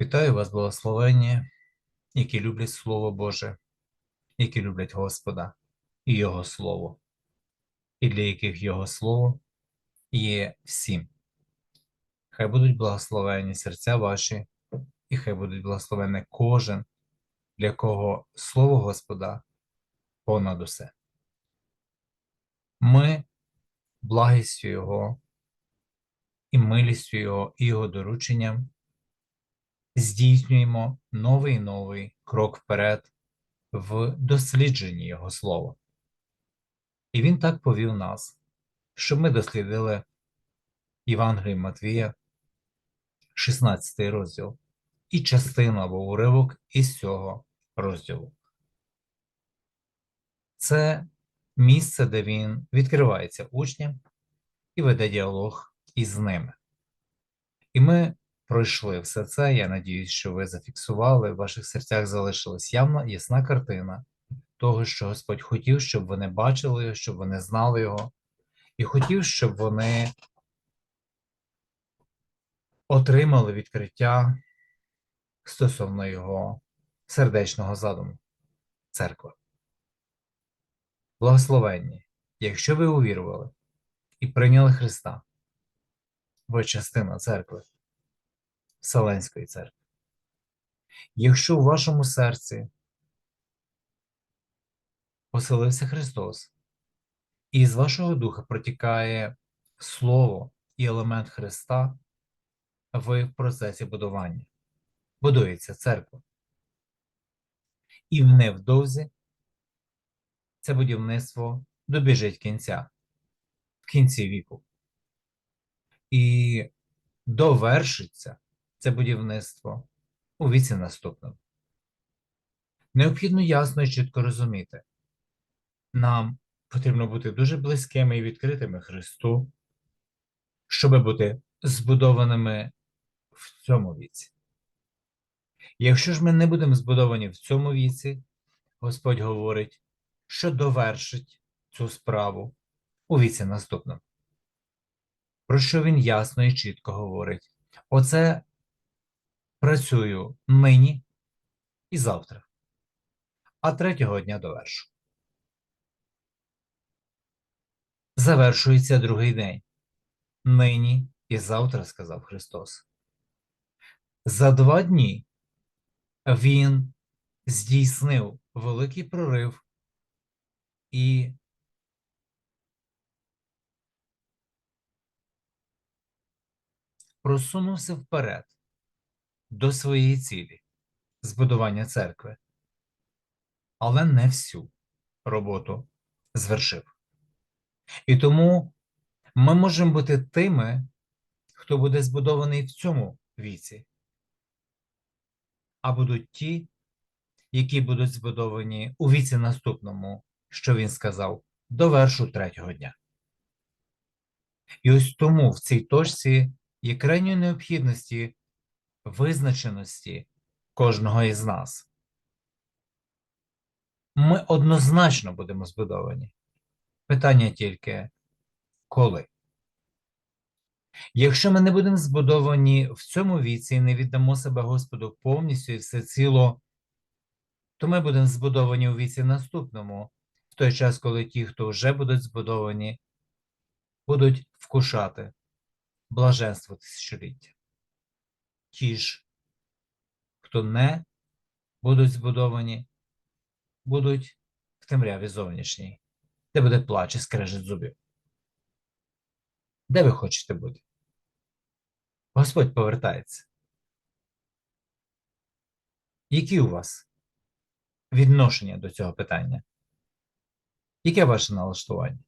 Вітаю вас, благословенні, які люблять Слово Боже, які люблять Господа і Його Слово, і для яких Його Слово є всім. Хай будуть благословені серця ваші, і хай будуть благословені кожен, для кого Слово Господа понад усе. Ми благістю Його і милістю Його і Його дорученням здійснюємо новий новий крок вперед в дослідженні Його Слова. І Він так повів нас, щоб ми дослідили Євангеліє Матвія, 16 розділ, і частину або уривок із цього розділу. Це місце, де він відкривається учням і веде діалог із ними. І ми пройшли все це. Я надіюсь, що ви зафіксували, в ваших серцях залишилась явна ясна картина того, що Господь хотів, щоб вони бачили, його, щоб вони знали його, і хотів, щоб вони отримали відкриття стосовно його сердечного задуму церкви. Благословенні, якщо ви увірували і прийняли Христа, ви частина церкви. Вселенської церкви. Якщо у вашому серці поселився Христос, і з вашого духа протікає Слово і елемент Христа, ви в процесі будування. Будується церква. І невдовзі це будівництво добіжить кінця, в кінці віку. І довершиться це будівництво у віці наступному. Необхідно ясно і чітко розуміти, нам потрібно бути дуже близькими і відкритими Христу, щоб бути збудованими в цьому віці. Якщо ж ми не будемо збудовані в цьому віці, Господь говорить, що довершить цю справу у віці наступному. Про що він ясно і чітко говорить? Оце працюю нині і завтра, а третього дня довершу. Завершується другий день. Нині і завтра, сказав Христос. За два дні Він здійснив великий прорив і просунувся вперед до своєї цілі збудування церкви, але не всю роботу звершив. І тому ми можемо бути тими, хто буде збудований в цьому віці, а будуть ті, які будуть збудовані у віці наступному, що він сказав, довершу третього дня. І ось тому в цій точці є крайньої необхідності визначеності кожного із нас. Ми однозначно будемо збудовані. Питання тільки коли. Якщо ми не будемо збудовані в цьому віці і не віддамо себе Господу повністю і все ціло, то ми будемо збудовані у віці наступному, в той час, коли ті, хто вже будуть збудовані, будуть вкушати блаженство тисячоліття ті ж, хто не будуть збудовані, будуть в темряві зовнішній, де буде плач і скрежет зубів. Де ви хочете бути? Господь повертається. Які у вас відношення до цього питання? Яке ваше налаштування?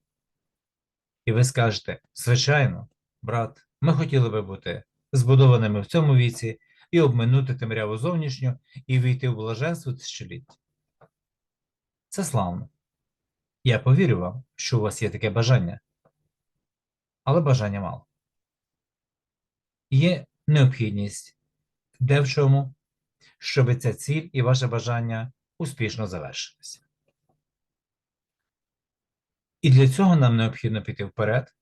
І ви скажете, звичайно, брат, ми хотіли би бути збудованими в цьому віці, і обминути темряву зовнішню, і війти в блаженство тисячоліття. Це славно. Я повірю вам, що у вас є таке бажання, але бажання мало. Є необхідність де в чому, щоб ця ціль і ваше бажання успішно завершилися. І для цього нам необхідно піти вперед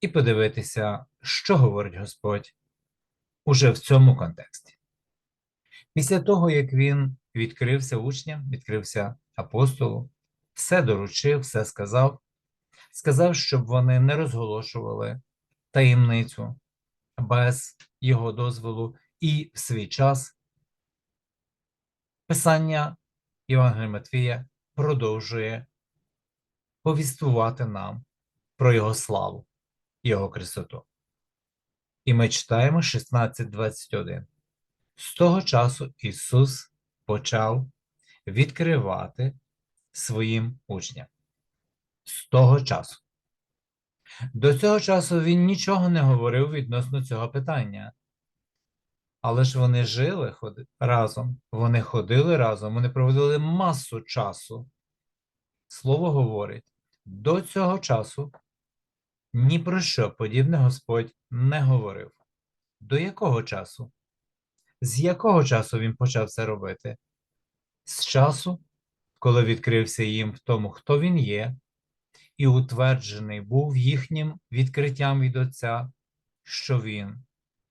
і подивитися, що говорить Господь уже в цьому контексті. Після того, як він відкрився учням, відкрився апостолу, все доручив, все сказав, сказав, щоб вони не розголошували таємницю без його дозволу і в свій час Писання Євангелія Матвія продовжує повіствувати нам про його славу, його красоту. І ми читаємо 16.21. З того часу Ісус почав відкривати своїм учням. З того часу. До цього часу він нічого не говорив відносно цього питання. Але ж вони жили разом, вони ходили разом, вони проводили масу часу. Слово говорить, до цього часу ні про що подібне Господь не говорив. До якого часу? З якого часу він почав це робити? З часу, коли відкрився їм в тому, хто він є, і утверджений був їхнім відкриттям від Отця, що він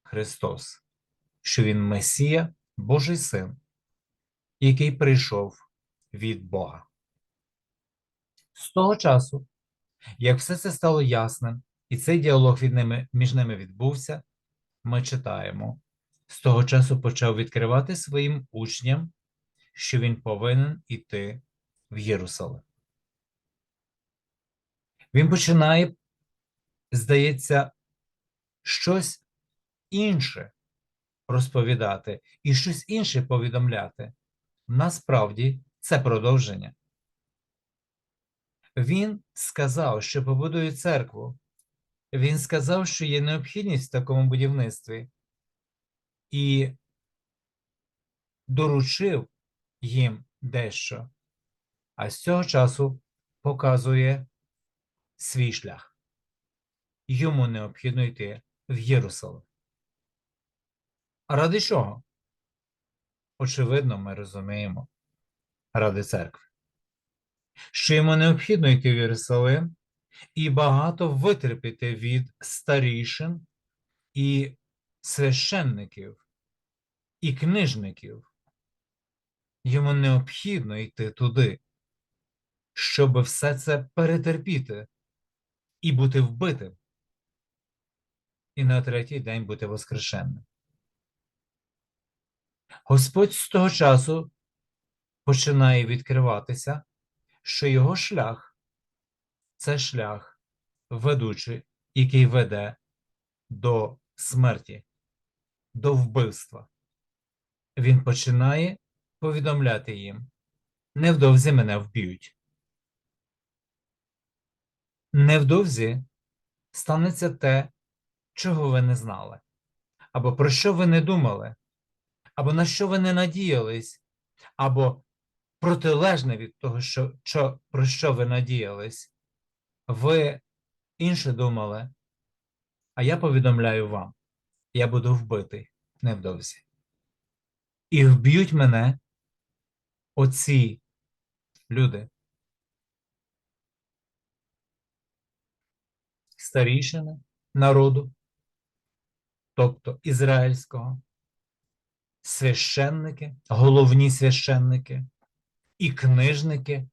Христос, що він Месія, Божий Син, який прийшов від Бога. З того часу, як все це стало ясним, і цей діалог від ними, між ними відбувся, ми читаємо. З того часу почав відкривати своїм учням, що він повинен іти в Єрусалим. Він починає, здається, щось інше розповідати і щось інше повідомляти. Насправді це продовження. Він сказав, що побудує церкву. Він сказав, що є необхідність в такому будівництві, і доручив їм дещо, а з цього часу показує свій шлях. Йому необхідно йти в Єрусалим. А ради чого? Очевидно, ми розуміємо, ради церкви. Що йому необхідно йти в Єрусалим і багато витерпіти від старішин і священників, і книжників. Йому необхідно йти туди, щоб все це перетерпіти і бути вбитим, і на третій день бути воскрешенним. Господь з того часу починає відкриватися, що його шлях це шлях ведучий, який веде до смерті, до вбивства. Він починає повідомляти їм: невдовзі мене вб'ють. Невдовзі станеться те, чого ви не знали, або про що ви не думали, або на що ви не надіялись, або протилежне від того, що, що, про що ви надіялись, ви інше думали, а я повідомляю вам, я буду вбитий невдовзі. І вб'ють мене оці люди. Старішини народу, тобто ізраїльського, священники, головні священники і книжники,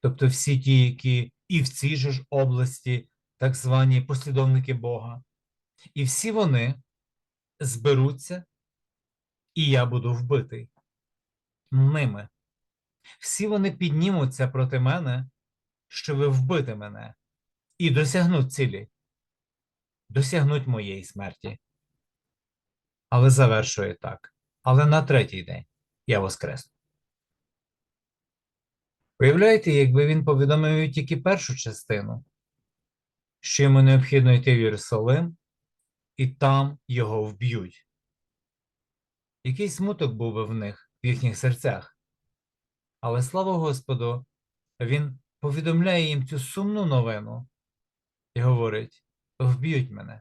тобто всі ті, які і в цій же ж області, так звані послідовники Бога, і всі вони зберуться, і я буду вбитий ними. Всі вони піднімуться проти мене, щоб вбити мене, і досягнуть цілі, досягнуть моєї смерті. Але завершує так. Але на третій день я воскресну. Уявляєте, якби він повідомив тільки першу частину, що йому необхідно йти в Єрусалим, і там його вб'ють. Який смуток був би в них, в їхніх серцях. Але слава Господу, він повідомляє їм цю сумну новину і говорить: вб'ють мене.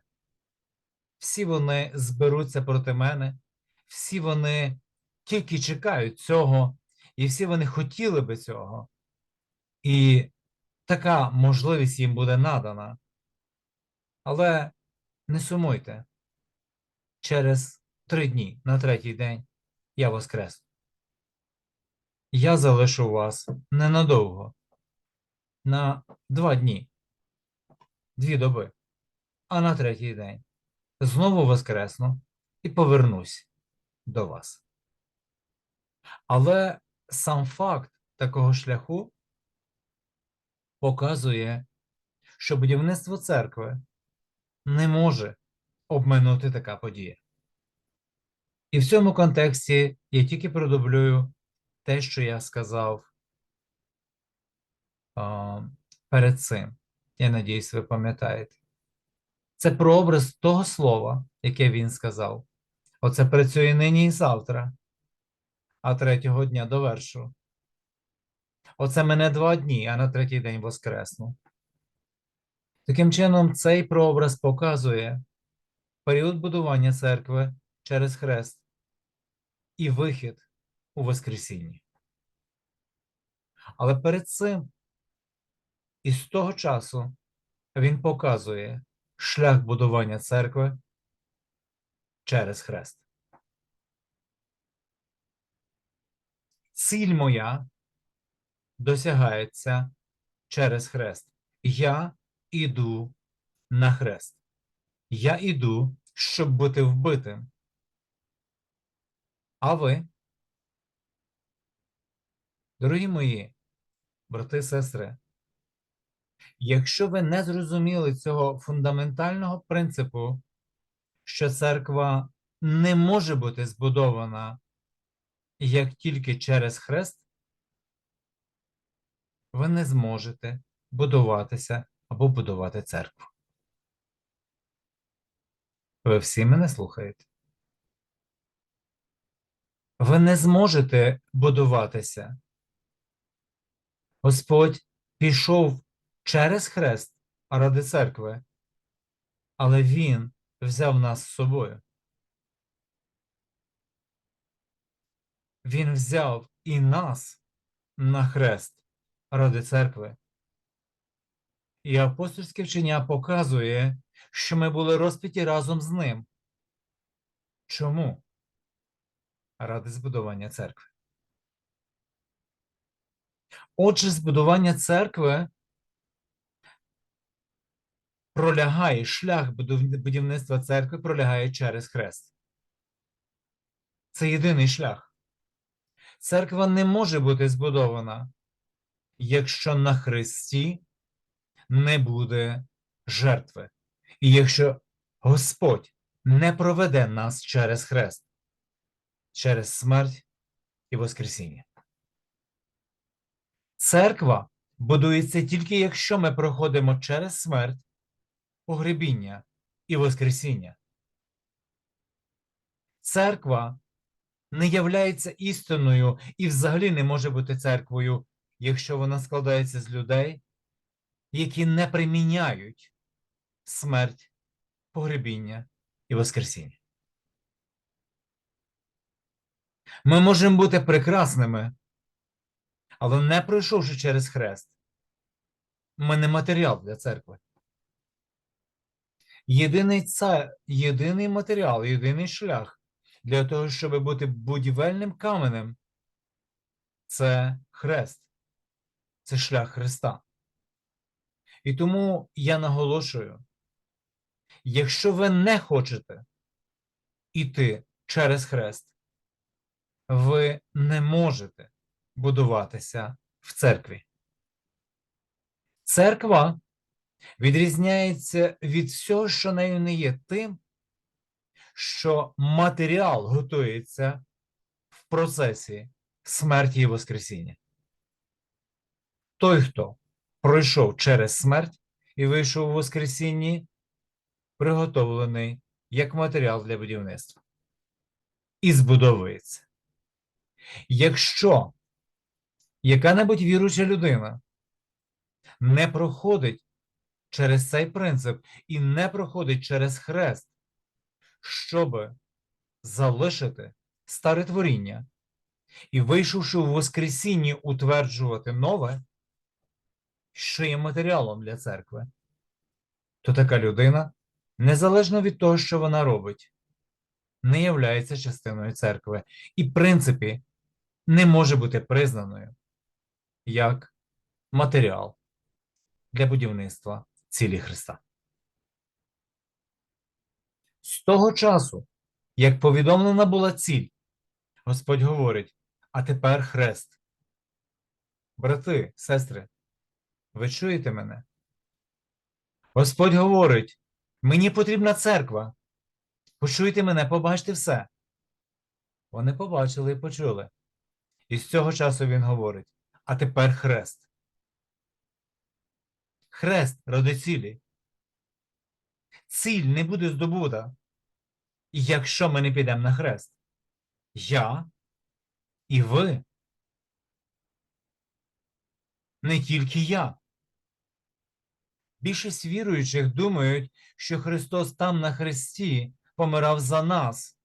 Всі вони зберуться проти мене, всі вони тільки чекають цього, і всі вони хотіли би цього. І така можливість їм буде надана. Але не сумуйте. Через три дні на третій день я воскресну. Я залишу вас ненадовго, на два дні, дві доби, а на третій день знову воскресну і повернусь до вас. Але сам факт такого шляху показує, що будівництво церкви не може обминути така подія. І в цьому контексті я тільки продублюю те, що я сказав а, перед цим. Я надіюсь, ви пам'ятаєте. Це прообраз того слова, яке він сказав. Оце працює нині і завтра, а третього дня довершу. Оце мене два дні, а на третій день воскресну. Таким чином, цей прообраз показує період будування церкви через хрест і вихід у Воскресінні. Але перед цим і з того часу він показує шлях будування церкви через хрест. Ціль моя досягається через хрест. Я іду на хрест. Я іду, щоб бути вбитим. А ви, дорогі мої брати сестри, якщо ви не зрозуміли цього фундаментального принципу, що церква не може бути збудована як тільки через хрест, ви не зможете будуватися або будувати церкву. Ви всі мене слухаєте? Ви не зможете будуватися. Господь пішов через хрест ради церкви, але Він взяв нас з собою. Він взяв і нас на хрест ради церкви. І апостольське вчення показує, що ми були розп'яті разом з ним. Чому? Ради збудування церкви. Отже, збудування церкви пролягає шлях будівництва церкви пролягає через хрест. Це єдиний шлях. Церква не може бути збудована, якщо на хресті не буде жертви. І якщо Господь не проведе нас через хрест, через смерть і Воскресіння. Церква будується тільки якщо ми проходимо через смерть, погребіння і Воскресіння. Церква не являється істиною і взагалі не може бути церквою, якщо вона складається з людей, які не приміняють смерть, погребіння і Воскресіння. Ми можемо бути прекрасними, але не пройшовши через хрест, ми не матеріал для церкви. Єдиний, єдиний матеріал, єдиний шлях для того, щоб бути будівельним каменем, це хрест, це шлях Христа. І тому я наголошую: якщо ви не хочете іти через хрест, ви не можете будуватися в церкві. Церква відрізняється від всього, що нею не є, тим, що матеріал готується в процесі смерті і Воскресіння. Той, хто пройшов через смерть і вийшов у Воскресінні, приготовлений як матеріал для будівництва. І збудовується. Якщо яка-небудь віруюча людина не проходить через цей принцип і не проходить через хрест, щоб залишити старе творіння і, вийшовши у Воскресінні, утверджувати нове, що є матеріалом для церкви, то така людина, незалежно від того, що вона робить, не являється частиною церкви і, в принципі, не може бути признаною як матеріал для будівництва цілі Христа. З того часу, як повідомлена була ціль, Господь говорить: а тепер хрест. Брати, сестри, ви чуєте мене? Господь говорить: мені потрібна церква. Почуйте мене, побачте все. Вони побачили і почули. І з цього часу він говорить: а тепер хрест. Хрест ради цілі. Ціль не буде здобута, якщо ми не підемо на хрест. Я і ви. Не тільки я. Більшість віруючих думають, що Христос там на хресті помирав за нас,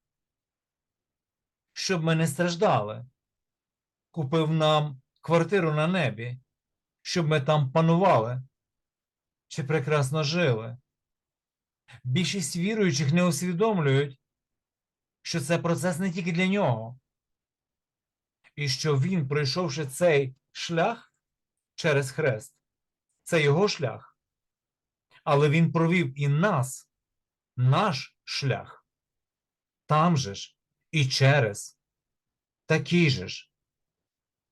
щоб ми не страждали, купив нам квартиру на небі, щоб ми там панували чи прекрасно жили. Більшість віруючих не усвідомлюють, що це процес не тільки для нього, і що він, пройшовши цей шлях через хрест, це його шлях, але він провів і нас, наш шлях, там же ж і через такий же ж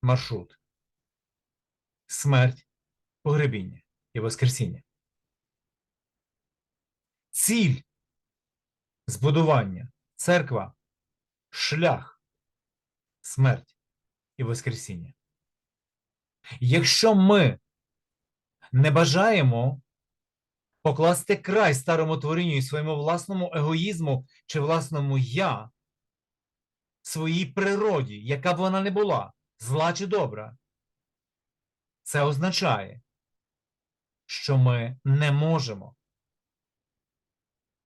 маршрут. Смерть, погребіння і Воскресіння. Ціль збудування, церква, шлях, смерть і Воскресіння. Якщо ми не бажаємо покласти край старому творінню і своєму власному егоїзму чи власному я, своїй природі, яка б вона не була, зла чи добра, це означає, що ми не можемо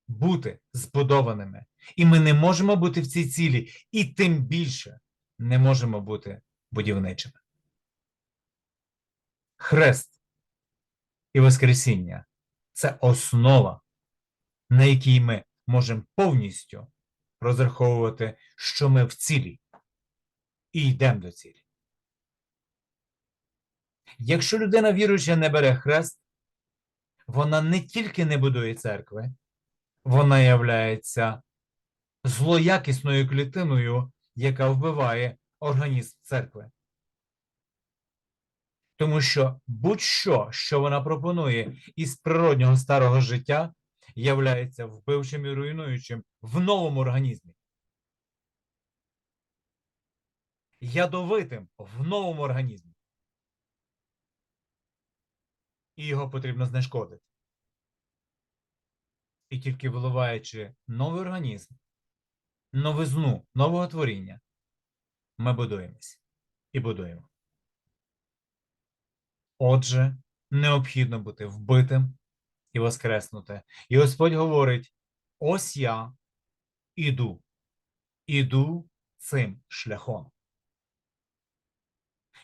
бути збудованими. І ми не можемо бути в цій цілі, і тим більше не можемо бути будівничими. Хрест і Воскресіння це основа, на якій ми можемо повністю розраховувати, що ми в цілі і йдемо до цілі. Якщо людина віруюча не бере хрест, вона не тільки не будує церкви, вона являється злоякісною клітиною, яка вбиває організм церкви. Тому що будь-що, що вона пропонує із природнього старого життя, являється вбивчим і руйнуючим в новому організмі. Ядовитим в новому організмі. І його потрібно знешкодити. І тільки виливаючи новий організм, новизну, нового творіння, ми будуємось і будуємо. Отже, необхідно бути вбитим і воскреснути. І Господь говорить: ось я іду, іду цим шляхом.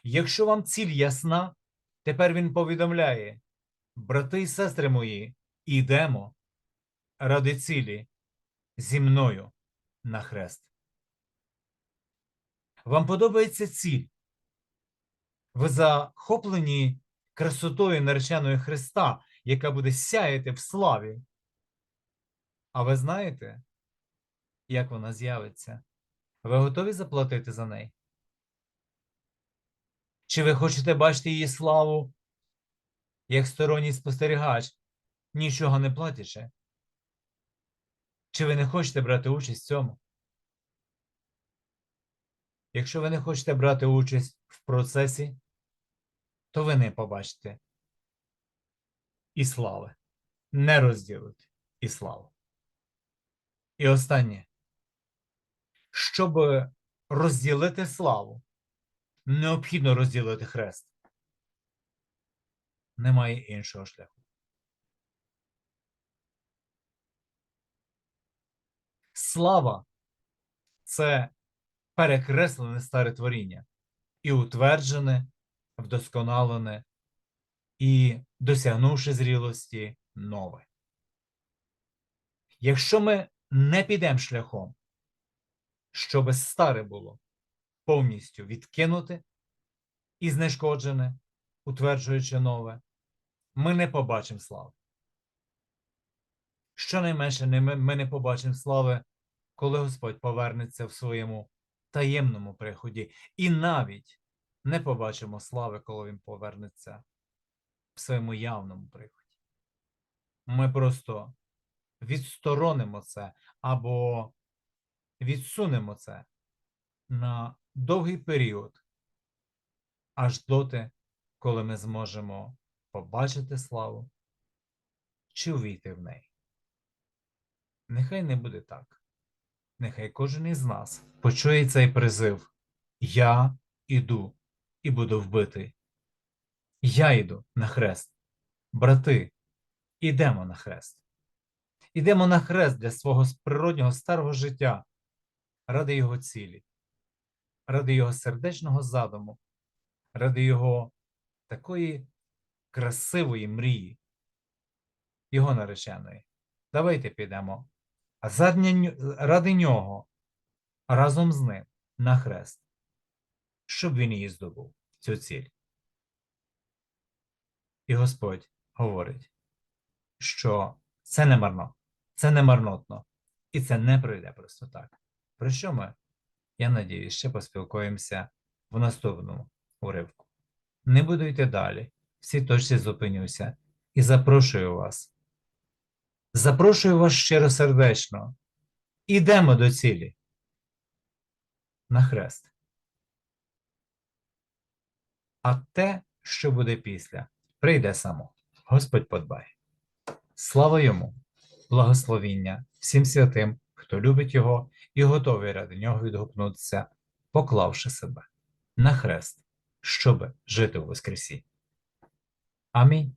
Якщо вам ціль ясна, тепер він повідомляє, брати і сестри мої, ідемо ради цілі зі мною на хрест. Вам подобається ціль? Ви захоплені красотою нареченої Христа, яка буде сяяти в славі. А ви знаєте, як вона з'явиться? Ви готові заплатити за неї? Чи ви хочете бачити її славу як сторонній спостерігач, нічого не платячи? Чи ви не хочете брати участь в цьому? Якщо ви не хочете брати участь в процесі, то ви не побачите і слави. Не розділите і славу. І останнє. Щоб розділити славу, необхідно розділити хрест. Немає іншого шляху. Слава це перекреслене старе творіння і утверджене, вдосконалене і, досягнувши зрілості, нове. Якщо ми не підемо шляхом щоби старе було повністю відкинути і знешкоджене, утверджуючи нове, ми не побачимо слави. Щонайменше ми не побачимо слави, коли Господь повернеться в своєму таємному приході, і навіть не побачимо слави, коли Він повернеться в своєму явному приході. Ми просто відсторонимо це або відсунемо це на довгий період, аж доти, коли ми зможемо побачити славу чи увійти в неї. Нехай не буде так. Нехай кожен із нас почує цей призив: Я іду і буду вбитий. Я йду на хрест. Брати, ідемо на хрест. Ідемо на хрест для свого природнього старого життя ради його цілі, ради його сердечного задуму, ради його такої красивої мрії, його нареченої. Давайте підемо. А задня ради нього разом з ним на хрест, щоб він її здобув, цю ціль. І Господь говорить, що це не марно, це не марнотно, і це не пройде просто так. Про що ми, я надію, ще поспілкуємося в наступному уривку. Не буду йти далі, всі точці зупинюся і запрошую вас. Запрошую вас щиросердечно. Ідемо до цілі. На хрест. А те, що буде після, прийде само. Господь подбає. Слава йому, благословіння всім святим, хто любить його і готовий ради нього відгукнутися, поклавши себе на хрест, щоби жити у Воскресінні. Амінь.